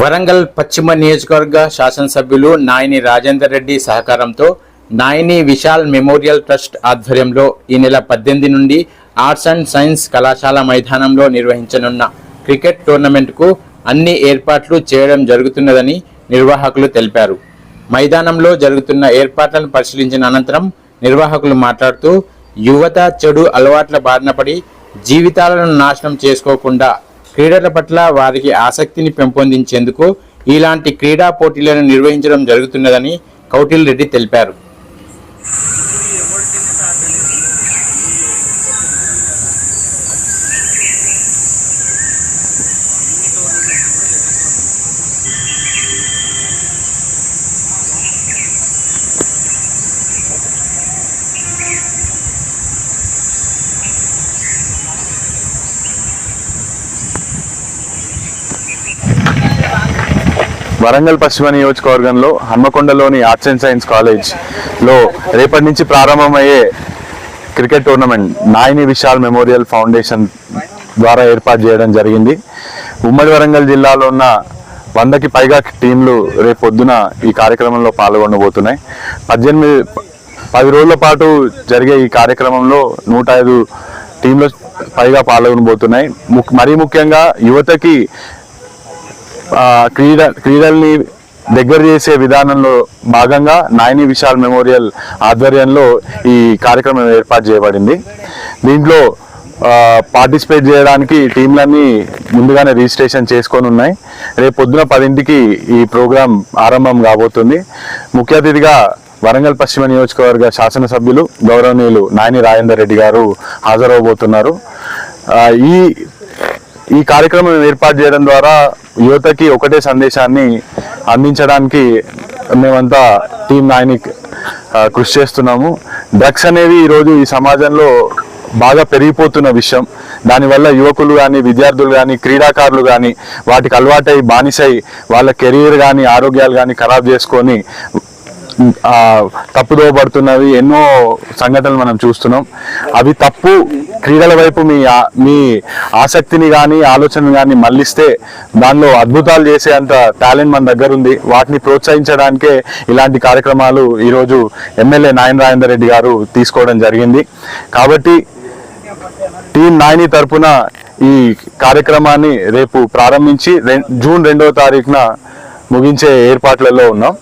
వరంగల్ పశ్చిమ నియోజకవర్గ శాసనసభ్యులు నాయని రాజేందర్ రెడ్డి సహకారంతో నాయని విశాల్ మెమోరియల్ ట్రస్ట్ ఆధ్వర్యంలో ఈ నెల పద్దెనిమిది నుండి ఆర్ట్స్ అండ్ సైన్స్ కళాశాల మైదానంలో నిర్వహించనున్న క్రికెట్ టోర్నమెంట్కు అన్ని ఏర్పాట్లు చేయడం జరుగుతున్నదని నిర్వాహకులు తెలిపారు. మైదానంలో జరుగుతున్న ఏర్పాట్లను పరిశీలించిన అనంతరం నిర్వాహకులు మాట్లాడుతూ యువత చెడు అలవాట్ల బారిన పడి జీవితాలను నాశనం చేసుకోకుండా క్రీడల పట్ల వారికి ఆసక్తిని పెంపొందించేందుకు ఇలాంటి క్రీడా పోటీలను నిర్వహించడం జరుగుతున్నదని కౌటిల్ రెడ్డి తెలిపారు. వరంగల్ పశ్చిమ నియోజకవర్గంలో హన్మకొండలోని ఆర్ట్స్ అండ్ సైన్స్ కాలేజ్లో రేపటి నుంచి ప్రారంభమయ్యే cricket tournament Nayani Vishal memorial foundation ద్వారా ఏర్పాటు చేయడం జరిగింది. ఉమ్మడి వరంగల్ జిల్లాలో ఉన్న వందకి పైగా టీంలు రేపొద్దున ఈ కార్యక్రమంలో పాల్గొనబోతున్నాయి. పద్దెనిమిది పది రోజుల పాటు జరిగే ఈ కార్యక్రమంలో నూట ఐదు టీంలు పైగా పాల్గొనబోతున్నాయి. ముక్- మరీ ముఖ్యంగా యువతకి క్రీడ క్రీడల్ని దగ్గర చేసే విధానంలో భాగంగా నాయని విశాల్ మెమోరియల్ ఆధ్వర్యంలో ఈ కార్యక్రమం ఏర్పాటు చేయబడింది. దీంట్లో పార్టిసిపేట్ చేయడానికి టీంలన్నీ ముందుగానే రిజిస్ట్రేషన్ చేసుకొని ఉన్నాయి. రేపు పొద్దున పదింటికి ఈ ప్రోగ్రాం ఆరంభం కాబోతుంది. ముఖ్య అతిథిగా వరంగల్ పశ్చిమ నియోజకవర్గ శాసనసభ్యులు గౌరవనీయులు నాయని రాజేందర్ రెడ్డి గారు హాజరవబోతున్నారు. ఈ ఈ కార్యక్రమం ఏర్పాటు చేయడం ద్వారా యువతకి ఒకటే సందేశాన్ని అందించడానికి మేమంతా టీం నాయని కృషి చేస్తున్నాము. డ్రగ్స్ అనేవి ఈరోజు ఈ సమాజంలో బాగా పెరిగిపోతున్న విషయం. దానివల్ల యువకులు కానీ విద్యార్థులు కానీ క్రీడాకారులు కానీ వాటికి అలవాటై బానిసై వాళ్ళ కెరీర్ కానీ ఆరోగ్యాలు కానీ ఖరాబ్ చేసుకొని తప్పుదో పడుతున్నవి ఎన్నో సంఘటనలు మనం చూస్తున్నాం. అవి తప్పు క్రీడల వైపు మీ మీ ఆసక్తిని కానీ ఆలోచన కానీ మళ్ళిస్తే దానిలో అద్భుతాలు చేసే అంత టాలెంట్ మన దగ్గర ఉంది వాటిని ప్రోత్సహించడానికే ఇలాంటి కార్యక్రమాలు ఈరోజు ఎమ్మెల్యే నాయన రాజేందర్ రెడ్డి గారు తీసుకోవడం జరిగింది. కాబట్టి టీం నాయని తరపున ఈ కార్యక్రమాన్ని రేపు ప్రారంభించి జూన్ రెండవ తారీఖున ముగించే ఏర్పాట్లలో ఉన్నాం.